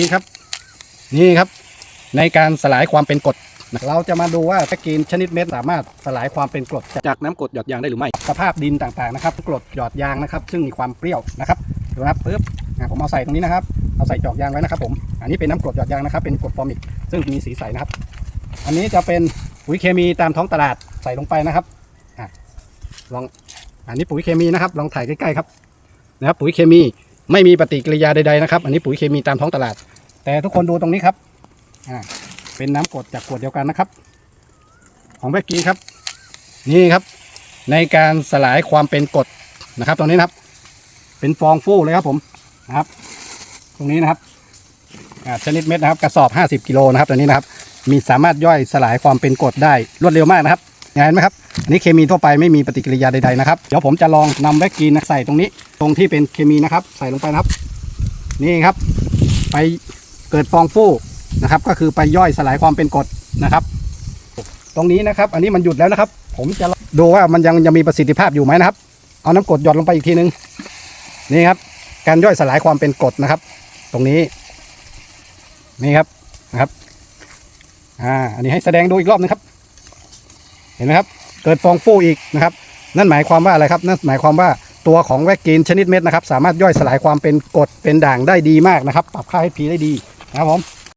นี่ครับ นี่ครับ ในการสลายความเป็นกรดเราจะมาดูว่าแพ็กกีนชนิดเม็ดสามารถสลายความเป็นกรดจากน้ำกรดหยดยางได้หรือไม่ สภาพดินต่างๆนะครับกรดหยอดยางนะครับ ซึ่งมีความเปรี้ยวนะครับดูนะครับปึ๊บผมเอาใส่ตรงนี้นะครับเอาใส่จอกยางไว้นะครับ ผม อันนี้เป็นน้ำกรดหยอดยางนะครับ เป็นกรดฟอร์มิกซึ่งมีสีใสนะครับ อันนี้จะเป็นปุ๋ยเคมีตามท้องตลาดใส่ลงไปนะครับลองอันนี้ปุ๋ยเคมีนะครับ ลองถ่ายใกล้ๆครับนะครับปุ๋ยเคมี ไม่มีปฏิกิริยาใดๆนะครับ อันนี้ปุ๋ยเคมีตามท้องตลาด แต่ทุกคนดูตรงนี้ครับอ่าเป็นน้ำกรดจากขวดเดียวกันนะครับ ของแบกกีครับ นี่ครับ ในการสลายความเป็นกรดนะครับ ตรงนี้นะครับ เป็นฟองฟูเลยครับผมนะครับ ตรงนี้นะครับอ่าชนิดเม็ดนะครับกระสอบ 50 กิโลนะครับตัวนี้นะครับ มีสามารถย่อยสลายความเป็นกรดได้รวดเร็วมากนะครับเห็นไหมครับ อันนี้เคมีทั่วไปไม่มีปฏิกิริยาใดๆนะครับ เดี๋ยวผมจะลองนำแบกกีนใส่ตรงนี้ ตรงที่เป็นเคมีนะครับ ใส่ลงไปนะครับ นี่ครับ ไปเกิดฟองฟูนะครับ ก็คือไปย่อยสลายความเป็นกรดนะครับ ตรงนี้นะครับ อันนี้มันหยุดแล้วนะครับ ผมจะดูว่ามันยังยังมีประสิทธิภาพอยู่ไหมนะครับ เอาน้ำกรดหยดลงไปอีกทีนึงนี่ครับ การย่อยสลายความเป็นกรดนะครับ ตรงนี้ นี่ครับนะครับอ่าอันนี้ให้แสดงดูอีกรอบนึงครับ เห็นไหมครับ เกิดฟองฟูอีกนะครับ นั่นหมายความว่าอะไรครับ นั่นหมายความว่า ตัวของแวกกินชนิดเม็ดนะครับ สามารถย่อยสลายความเป็นกรดเป็นด่างได้ดีมากนะครับ ปรับค่าให้พีได้ดีนะครับผม